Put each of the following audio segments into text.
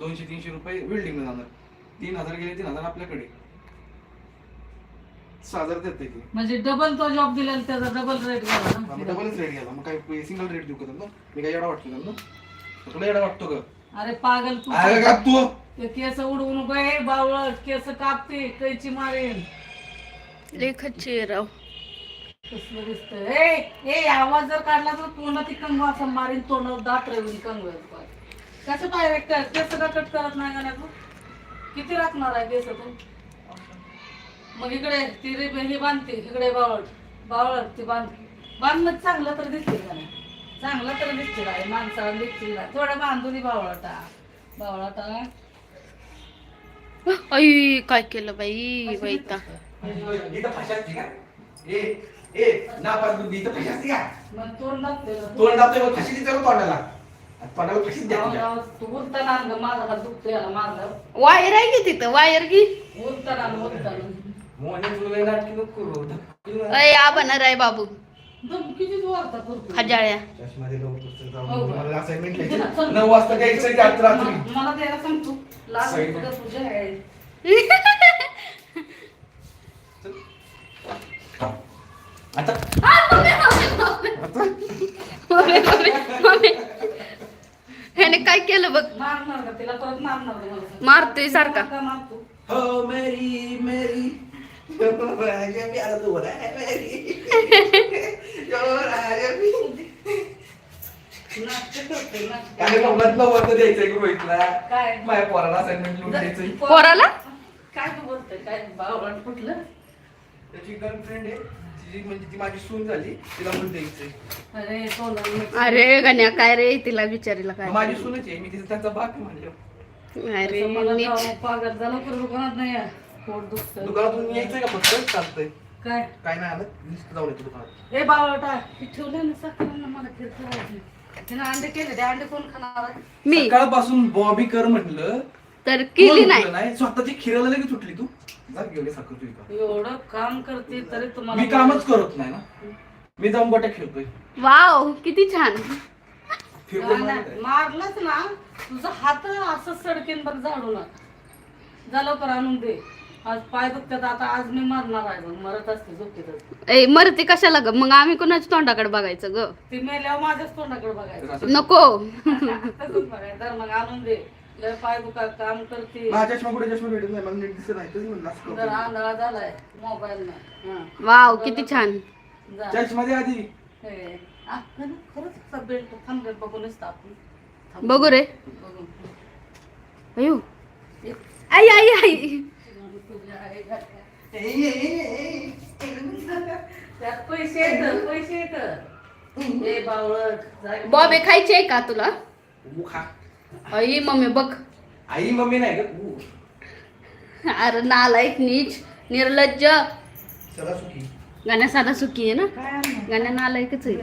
दोनशे तीनशे रुपये वेल्डिंग जाणार. तीन हजार गेले तीन हजार आपल्याकडे. सहा हजार देते की. म्हणजे डबल तो जॉब दिलेला त्याचा डबल रेट गेला ना. डबलच रेट गेला. मग काय सिंगल रेट देऊ का त्यांना? मी काय एवढा वाटतो त्यांना. तुला एवढा वाटतो का? अरे पागल तू. अरे का तू? ते केस उडवून गय बावळ केस कापते कैची मारेन लेखची राव कसलं दिसतं ए ए आवाज जर काढला तर तोंडात ती कंग असं मारीन तोंडावर दात रवीन कंग कसं डायरेक्ट केस का कट करत नाही का तू किती राखणार आहे केस तू? मग इकडे ती रे हे बांधते इकडे बावळ बावळ ती बांध बांधणं चांगलं तर दिसते का नाही? चांगलं तर दिसते काय माणसाला दिसतील ना थोडं बांधून दे बावळाटा बावळाटा आई काय केलं बाई? मग तोंड लागते. तोंड फाशी देतो तोंडाला. आणि तोंडाला फाशीच द्या जाऊ, तुझ्या. जाऊ. तू उलटाना आण गं, माझा हात दुखतोय याला मारलं वायर आहे की तिथं वायर की उलटाना आण, उलटाना. मोहने तुला लय नाटकी नको करू धक्की ना. अय आबाणार आहे बाबू धमकीचीच वार्ता चष्मा जाऊ. हो लिहायची. नऊ वाजता द्यायचं आहे रात- रात्री म- मला द्यायला सांग तू लाज Side. तुझ्या तुझ्या आहे. आता मम्मी, मम्मी, मम्मी. ह्याने काय केलं बघ मारणार का तिला परत मारणार का मला सांग? मारतोय सारखा का मारतो? हो मेरी मेरी राजा प्यारा तू बरा है मेरी जो राजा मी नाटकं करतोय, नाटकं. काय नव्वद नव्वद द्यायचंय की रोहितला काय? माझ्या पोराला? काय तू बोलतोय? काय बावळट कुठलं? त्याची गर्लफ्रेंड आहे. तिची म्हणजे ती माझी सून झाली. तिला म्हणून द्यायचंय. अरे अरे गण्या काय रे? तिला बिचारीला काय? माझी सूनच आहे. मी तिचा त्यांचा बाप म्हणलं अरे नीट. झालं दुकानात नाही या. पोट दुखतं दुकानातून यायचंय का फक्त चालतंय. काय? काय नाही आलं. नुसतं जाऊन येतो दुकानात. ए बावळटा हे ठेवलं ना सकाळी मला फिरतो तिनं अंडे केले ते अंडे कोण खाणार आहे? मी. सकाळपासून बॉबी कर म्हटलं. तर केली कोण नाही. म्हटलं नाही? स्वतःची खिराला लगेच सुटली तू. जा गेले साखर का एवढं काम करते तरी तुम्हाला मी कामच करत नाही ना. मी जाऊन गोट्या खेळतोय. वाव किती छान. मारलंच ना. तुझा हात असं सडकेन बघ झाडू ना जा लवकर आणून दे. आज पाय दुखतात आता आज मी मरणार आहे मग मरत असते झोपेतच. ए मरते कशाला ग? मग आम्ही कोणाच्या तोंडाकडे बघायचं ग? ती मेल्यावर माझ्याच तोंडाकडे बघायचं. असं- नको. तसंच बघायचं. तर मग आणून दे. लय पाय दुखा काम करते. माझ्या चष्मा कुठे? चष्मा भेटत नाही. मला नीट दिसत नाही. तरी म्हणलं असं जर करतो. आंधळा झालाय मोबाईल नाही वाव किती छान. चष्मा दे आधी. हे, खरंच बेल्ट थांबले आपण. बघू रे. अयो. आई आई आई. पैसे येत येत. बॉबे खायची आहे का तुला? आई मम्मी बघ. आई मम्मी नाही अरे नालायक नीच निर्लज्ज. चला सुखी. गाण्या साधा सुखी आहे ना? गाण्या आहे.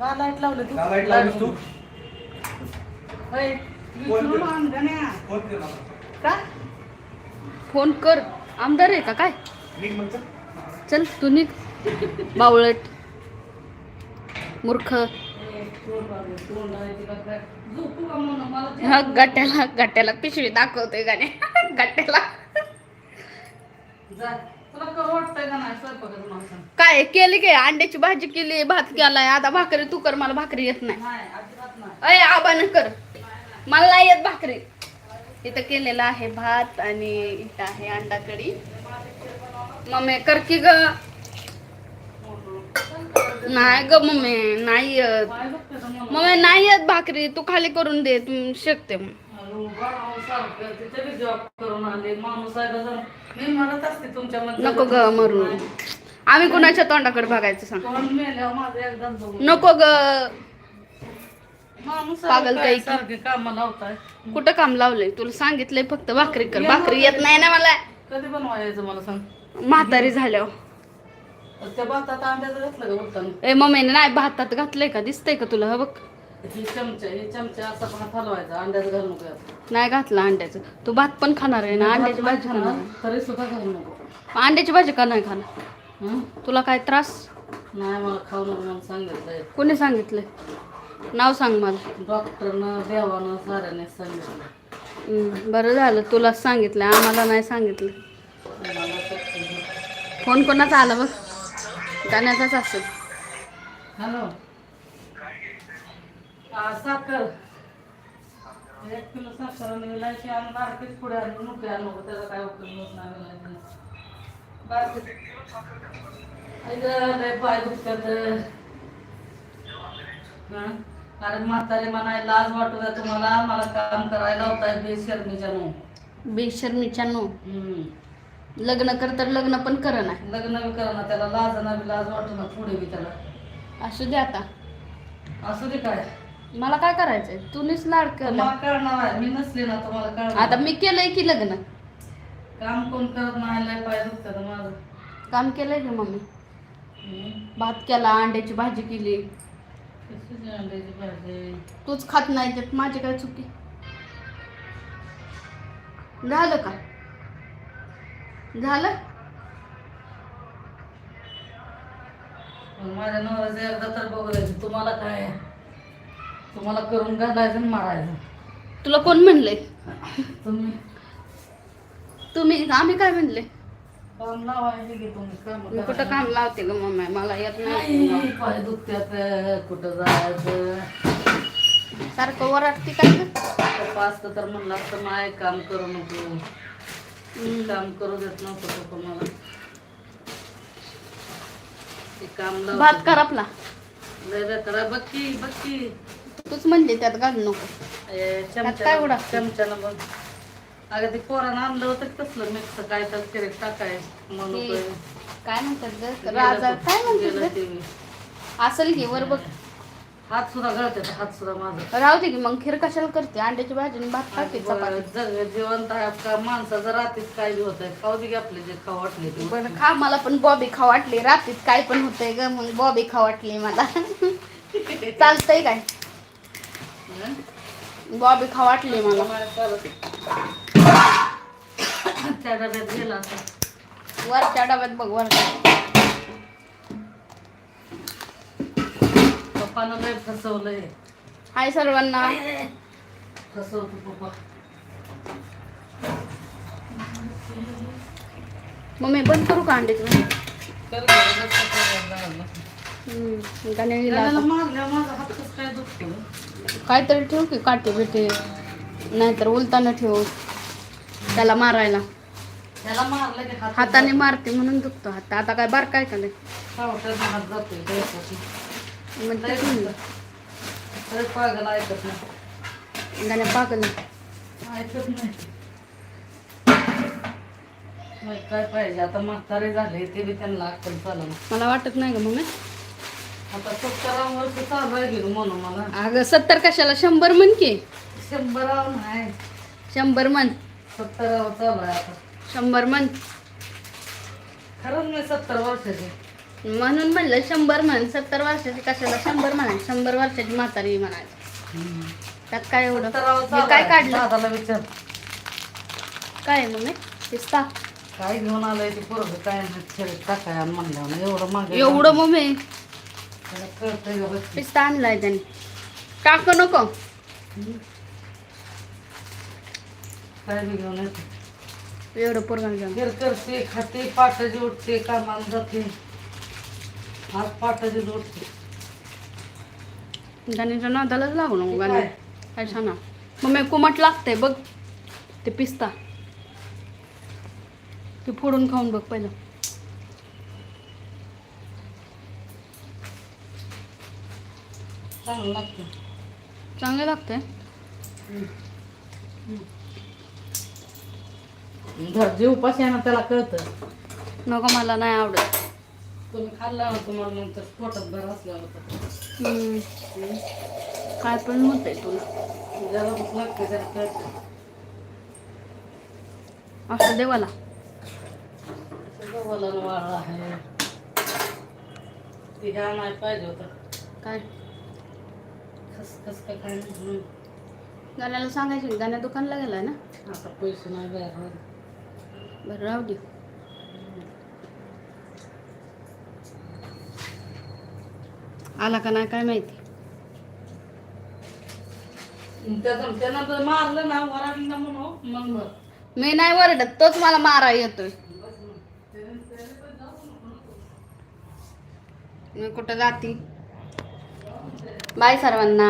का लाइट लावलं तू? का लाइट लावलीस तू? होय, विचारून आण गण्या. फोन कर मला. का? फोन कर. आमदार आहे का? काय? चल. तू निघ. बावळट. मूर्ख. आहे हा गट्ट्याला गट्ट्याला पिशवी दाखवतोय गाणे गट्ट्याला जा. तुला करू वाटतंय का नाही स्वयंपाकाचं मला सांग. काय केली काय अंड्याची भाजी केली भात केलाय. आता भाकरी तू कर मला भाकरी येत नाही. नाही अजिबात नाही. अय आबान कर. मला नाही येत भाकरी. इथं केलेला आहे भात आणि इथं आहे अंडा कढी. मम्मी कर की ग? नाही ग मम्मी नाही येत. का मला? मम्मी नाही येत भाकरी. तू खाली करून दे तू शेकते. मग तुमच्या नको ग मरू. आम्ही कुणाच्या तोंडाकडे बघायचं सांग? बघू नको ग. पागल काही कुठं काम लावलंय? तुला सांगितलंय फक्त भाकरी कर. भाकरी येत नाही ना मला. कधी बनवायचं मला सांग. म्हातारी झाल्यावर. ए मम्मीने नाही भातात घातलंय का? दिसतंय का तुला? हे बघ. हे चमचे हे चमचे असा पण हलवायचा अंड्याचं घालू नको यात. नाही घातलं अंड्याचं. तू भात पण खाणार आहे ना अंड्याची भात भाजी खाणार तरी सुद्धा घालू नको. अंड्याची भाजी का नाही खाणार? हं? तुला काय त्रास? नाही मला खाऊ नको म्हणून सांगितलंय. कोणी सांगितलंय? नाव सांग मला. डॉक्टरनं देवानं साऱ्याने सांगितलं. हम्म, बरं झालं तुलाच सांगितलं आम्हाला नाही सांगितलं. मला तर- फोन कोणाचा आला बघ? गाण्याचाच असेल. हॅलो. साखर. एक किलो साखर विलायची आणि बारकीच पुढे आणून आणू त्याचा काय उपयोग होत नाही लय पाय दुखतात? अरे म्हातारे म्हणाय लाज वाटू द्या तुम्हाला. मला काम करायला बेशर्मीच्या नो बेशर्मीच्या नो. लग्न कर तर लग्न पण कर नाही लग्न बी करा ना त्याला लाज ना बी लाज वाटू ना पुढे बी त्याला. असू दे आता. असू दे काय. मला काय करायचंय? तूनीच लाड केलं तुम्हाला आहे. मी नसले ना तुम्हाला आता मी केलंय की लग्न? काम कोण करत नाही लय पाय दुखतात माझं. काम केलंय की मम्मी? हम्म. भात केला अंड्याची भाजी केली. अंड्याची भाजी? तूच खात नाही त्यात माझी काय चुकी? झालं का? झालं? मग माझ्या नवऱ्याचं एकदा तर बघू द्यायचं तुम्हाला काय आहे? तुम्हाला करून घालायचं आणि मारायचं. तुला कोण म्हणलंय? तुम्ही. तुम्ही आम्ही काय म्हणले? काम लावायचे की तुम्ही? काम मी कुठं काम लावते ग मम्मी? मला येत नाही. नाही पाय दुखत्यात. कुठं जायचं? सारखं वराटते काय ग? पप्पा असतं तर म्हणलं असतं नाही काम करू नको. काम करू देत नव्हतं पप्पा मला ते काम लावतं. भात कर आपला. लय बेकार बघ की बघ की. तूच म्हणली त्यात घालू नको. काय उडा? चमच्यानं बघ. अगं ते पोरानं आणलं होतं की तसलं मिक्स काय तर तिरे टाकाय म्हणून काय म्हणतात राजा काय म्हणतात. असेल की वर बघ. हात सुद्धा गळतात हात सुद्धा माझा. राहू दे की मग खीर कशाला करते? अंड्याची भाजी आणि भात खाते चपाती. आहे का? माणसाचं रात्रीच काय बी होत आहे खाऊ दे की आपले जे खाऊ वाटले ते. बरं खा मला पण बॉबी खा वाटली. रात्रीत काय पण होतंय ग मग बॉबी खा वाटली मला. चालतंय काय? बॉबी खा वाटली मला. त्या डब्यात गेला वरच्या डब्यात बघ वरच्या. पप्पानं लय फसवलंय. हाय सर्वांना. फसवतो पप्पा. मम्मी बंद करू का अंड्याची भाजी काहीतरी ठेव की काटे बिटे. नाहीतर उलताना ठेव. त्याला मारायला. हाताने मारते म्हणून दुखतो हात. आता काय बार काय का नाही. मग पागल मग काय पाहिजे? आता म्हातारे झाले ते बी त्यांना मला वाटत नाही ग मम्मी आता सत्तरा चालू गेलो म्हणून मला. अगं सत्तर कशाला? शंभर म्हण की. शंभरावर नाही. शंभर म्हण. सत्तरावर चालू आहे आता. शंभर म्हण. खरंच मी सत्तर वर्षाची. म्हणून म्हणलं शंभर म्हण. सत्तर वर्षाची कशाला? शंभर म्हणाय. शंभर वर्षाची म्हातारी म्हणायची. त्यात काय एवढं? सत्तरावर हे चालू काय आहे. काढलं? दादाला विचार. काय मम्मी पिस्ता काय घेऊन आलंय ते पोरग? काय नाही खेळत टाकाय म्हणलं एवढं मागे एवढं बघ की. पिस्ता आणलाय त्याने टाकू नको एवढं फिर करते खाते पाटाची उठते कामाला जाते. आज पाटाची उठते. गाण्याच्या नादालाच लागू नको गाणं काय? सांगा? मम्मी कोमट लागतंय बघ. ते पिस्ता. ते फोडून खाऊन बघ पहिलं. चांगलं लागतं चांगलं लागतंय? घर जे उपाशी आहे ना त्याला कळतं. नको मला नाही आवडत. तुम्ही खाल्ला ना तुम्हाला नंतर पोटात भर असल्यावर होतं. हम्म. काय पण होतंय तुला भूक लागते कळतं. असं देवाला गव्हाला वाळा आहे. ती ह्या नाही पाहिजे होतं. काय? खसखस काय नाही. गाण्याला सांगायचं की गाण्या दुकानला गेलाय ना? आता पैसे नाही बाहेर बरं राहू दे. आला का नाही काय माहिती? त्याचं त्यानं जर मारलं ना वराडलं ना म्हणून मग बरं. मी नाही वरडत तोच मला मारा येतोय. मी कुठं जाती? बाय सर्वांना